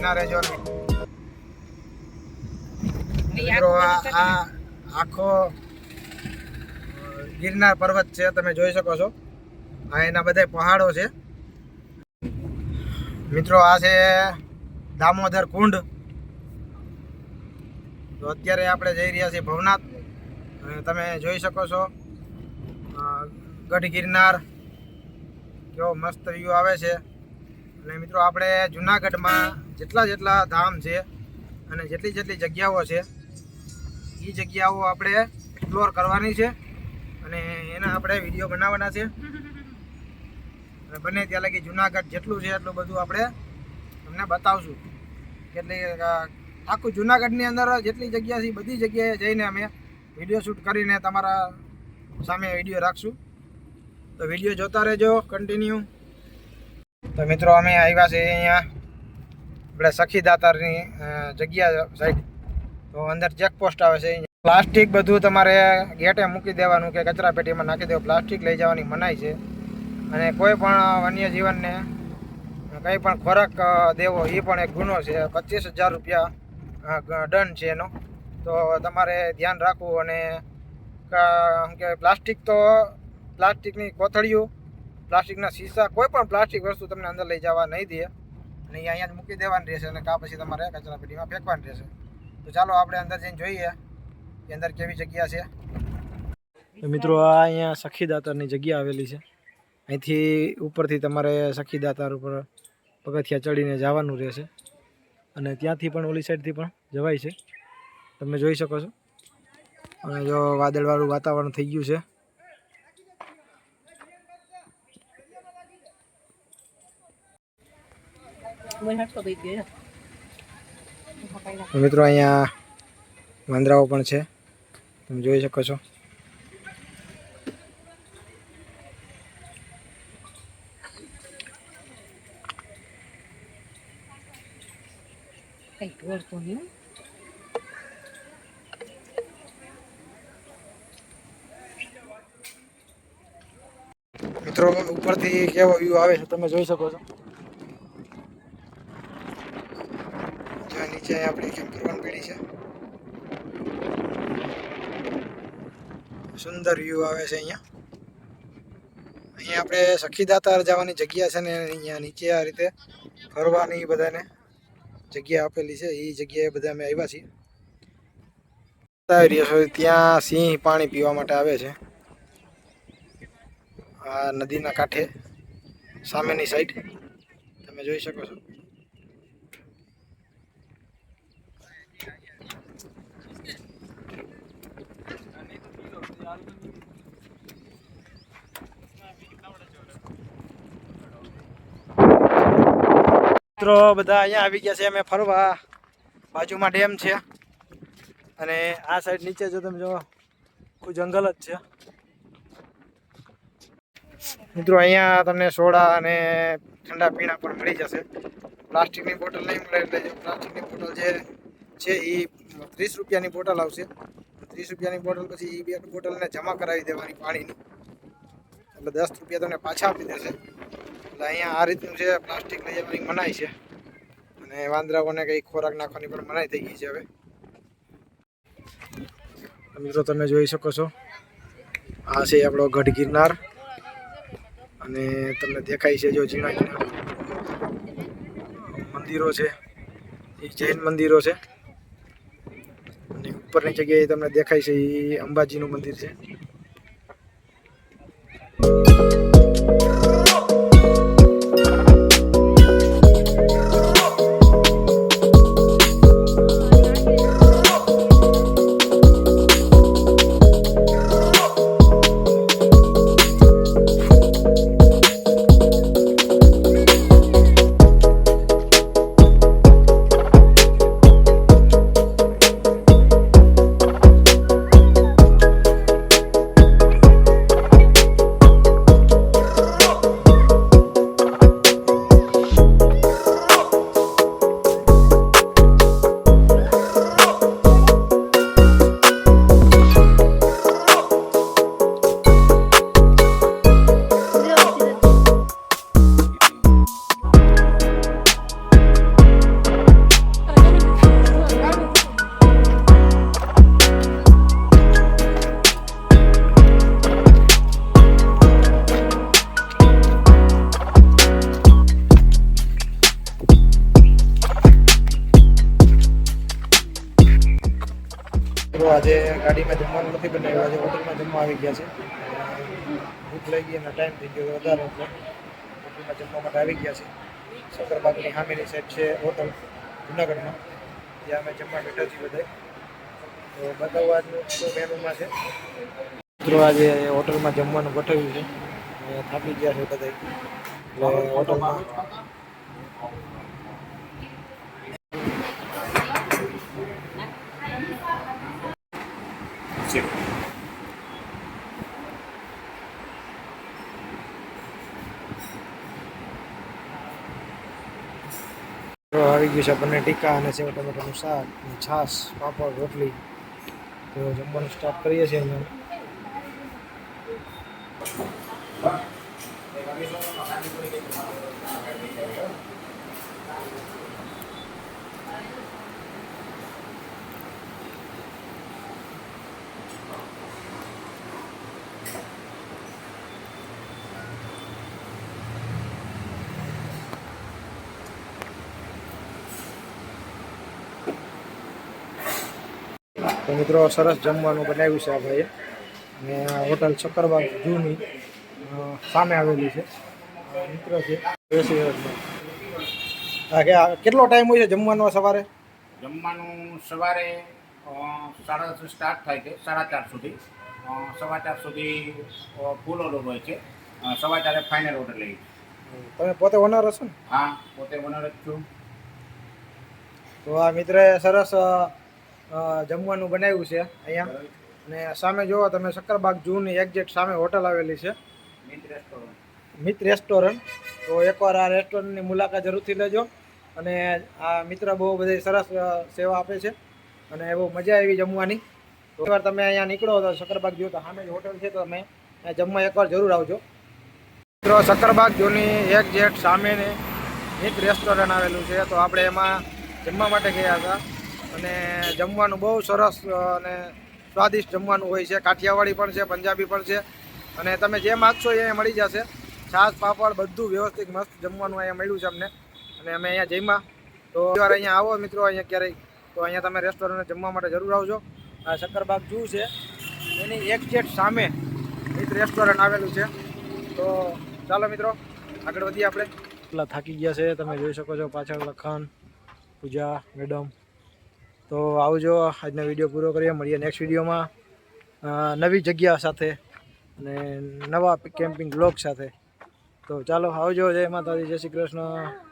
બન્યા રહેજો મિત્રો આ આખો ગિરનાર પર્વત છે તમે જોઈ શકો છો. આ એના બધા પહાડો છે. મિત્રો આ છે દામોદર કુંડ. તો અત્યારે આપણે જઈ રહ્યા છીએ ભવનાથ. તમે જોઈ શકો છો ગઢ ગિરનાર. કેવો મસ્ત વ્યૂ આવે છે. અને મિત્રો આપણે જુનાગઢમાં જેટલા જેટલા ધામ છે અને જેટલી જેટલી જગ્યાઓ છે, એ જગ્યાઓ આપણે એક્સપ્લોર કરવાની છે અને એના આપણે વીડિયો બનાવવાના છે. અને બને ત્યાં લગી જુનાગઢ જેટલું છે એટલું બધું આપણે તમને બતાવશું. કેટલી આખું જુનાગઢની અંદર જેટલી જગ્યા છે બધી જગ્યાએ જઈને અમે વીડિયો શૂટ કરીને તમારા સામે વીડિયો રાખશું. તો વીડિયો જોતા રહેજો કન્ટિન્યુ તો મિત્રો, અમે આવ્યા છે અહીંયા. આપણે સખી દાતારની જગ્યા સાઈડ. તો અંદર ચેકપોસ્ટ આવે છે પ્લાસ્ટિક બધું તમારે ગેટે મૂકી દેવાનું કે કચરા પેટીમાં નાખી દેવું. પ્લાસ્ટિક લઈ જવાની મનાઈ છે. અને કોઈ પણ વન્યજીવનને કંઈ પણ ખોરાક દેવો એ પણ એક ગુનો છે. પચીસ હજાર રૂપિયા દંડ છે એનો. તો તમારે ધ્યાન રાખવું અને કે પ્લાસ્ટિક તો, પ્લાસ્ટિકની કોથળીઓ, પ્લાસ્ટિકના શીશા, કોઈ પણ પ્લાસ્ટિક વસ્તુ તમને અંદર લઈ જવા નહીં દે. અને અહીંયા જ મૂકી દેવાની રહેશે અને કા પછી તમારે કચરા પેટીમાં ફેંકવાની રહેશે. તો ચાલો આપણે અંદર જઈને જોઈએ કે અંદર કેવી જગ્યા છે. મિત્રો, આ અહીંયા સખી દાતારની જગ્યા આવેલી છે. અહીંથી ઉપરથી તમારે સખી દાતાર ઉપર પગથિયા ચડીને જવાનું રહેશે. અને ત્યાંથી પણ ઓલી સાઈડથી પણ જવાય છે. તમે જોઈ શકો છો. અને જો વાદળવાળું વાતાવરણ થઈ ગયું છે. મિત્રો અહીંયા વાંદરાઓ પણ છે. તમે જોઈ શકો છો. મિત્રો ઉપરથી કેવો વ્યૂ આવે છે તમે જોઈ શકો છો. નીચે આપણી કેમ્પરવાન પેઢી છે. સુંદર વ્યૂ આવે છે અહીંયા. અહીંયા આપણે સખીદાતાર જવાની જગ્યા છે ને અહીંયા નીચે આ રીતે ફરવાની બધાને જગ્યા આપેલી છે. એ જગ્યાએ બધા અમે આવ્યા છીએ. રહ્યા છો ત્યાં સિંહ પાણી પીવા માટે આવે છે. આ નદીના કાંઠે સામેની સાઈડ તમે જોઈ શકો છો. મિત્રો, બધા અહીંયા આવી ગયા છે, અમે ફરવા. બાજુમાં ડેમ છે. અને આ સાઈડ નીચે જો તમે જો આખું જંગલ જ છે. મિત્રો, અહીંયા તમને સોડા અને ઠંડા પીણા પણ મળી જશે. પ્લાસ્ટિકની બોટલ નહીં મળે એટલે પ્લાસ્ટિકની બોટલ જે છે એ ત્રીસ રૂપિયાની બોટલ આવશે. ત્રીસ રૂપિયાની બોટલ, પછી એ બે બોટલને જમા કરાવી દેવાની પાણીની. એટલે દસ રૂપિયા તમને પાછા આપી દેશે. એટલે અહીંયા આ રીતનું છે, પ્લાસ્ટિક લઈ જવાની મનાઈ છે. અને વાંદરાઓને કંઈ ખોરાક નાખવાની પણ મનાઈ થઈ ગઈ છે હવે. મિત્રો, તમે જોઈ શકો છો. આ છે આપણો ગઢ ગિરનાર અને તમને દેખાય છે જો ઝીણા મંદિરો છે. એ જૈન મંદિરો છે. ઉપરની જગ્યાએ તમને દેખાય છે એ અંબાજીનું મંદિર છે. આજે ગાડીમાં જમવાનું નથી બનાવ્યું. આજે હોટલમાં જમવા આવી ગયા છે. ભૂખ લઈ ગઈ અને ટાઈમ થઈ ગયો વધારે એટલે હોટલમાં જમવા માટે આવી ગયા છે. સક્કરબાગની સામેની સાઈડ છે હોટલ જુનાગઢમાં. ત્યાં અમે જમવા બેઠા છીએ બધા તો બતાવવા આજનું શું મેનુમાં છે? મિત્રો આજે હોટલમાં જમવાનું ગોઠવ્યું છે. થાકી ગયા છે બધા એટલે હોટલમાં તો આવી ગયું છે પનીર ટીકા અને સેવ ટમેટાનું શાક છાશ, પાપડ, રોટલી. તો જમવાનું સ્ટાર્ટ કરીએ છીએ અમે. તો મિત્રો સરસ જમવાનું બનાવ્યું છે આ ભાઈએ. અને હોટલ ચક્કરબાગ જૂની સામે આવેલી છે. મિત્રો છે. કેટલો ટાઈમ હોય છે જમવાનો સવારે? જમવાનું સવારે સાડા સ્ટાર્ટ થાય છે સાડા ચાર સુધી. સવા ચાર સુધી ફૂલ ઓર્ડર હોય છે. સવા ચારે ફાઇનલ ઓર્ડર લઈએ તમે પોતે ઓનર હશો ને? હા પોતે ઓનર જ છું. તો આ મિત્રે સરસ જમવાનું બનાવ્યું છે અહીંયા. અને સામે જુઓ તમે શક્કરબાગ જૂની એક્ઝેક્ટ સામે હોટલ આવેલી છે. મિત રેસ્ટોરન્ટ. મિત રેસ્ટોરન્ટ. તો એકવાર આ રેસ્ટોરન્ટની મુલાકાત જરૂરથી લેજો. અને આ મિત્ર બહુ બધી સરસ સેવા આપે છે. અને બહુ મજા આવી જમવાની. તો એકવાર તમે અહીંયા નીકળો તો શક્કરબાગ જુઓ તો સામે જ હોટલ છે તો તમે જમવા એકવાર જરૂર આવજો. મિત્રો શક્કરબાગ જૂની એક જેટ સામે ને મિત રેસ્ટોરન્ટ આવેલું છે. તો આપણે એમાં જમવા માટે ગયા હતા. અને જમવાનું બહુ સરસ અને સ્વાદિષ્ટ જમવાનું હોય છે. કાઠિયાવાડી પણ છે, પંજાબી પણ છે. અને તમે જે માગશો એ મળી જશે. છાશ, પાપડ બધું વ્યવસ્થિત મસ્ત જમવાનું અહીંયા મળ્યું છે અમને. અને અમે અહીંયા જમ્યા. તો એકવાર અહીંયા આવો મિત્રો, અહીંયા ક્યારેય. તો અહીંયા તમે રેસ્ટોરન્ટ જમવા માટે જરૂર આવજો. આ શક્કરબાગ જૂ છે. એની એક જેટ સામે એક રેસ્ટોરન્ટ આવેલું છે. તો ચાલો મિત્રો, આગળ વધીએ આપણે. એટલા થાકી ગયા છે, તમે જોઈ શકો છો પાછળ લખન પૂજા, મેડમ. તો આવજો આજનો વીડિયો પૂરો કરીએ, મળીએ નેક્સ્ટ વિડીયોમાં. નવી જગ્યા સાથે અને નવા કેમ્પિંગ બ્લોગ સાથે. તો ચાલો આવજો જય માતાજી, જય શ્રી કૃષ્ણ.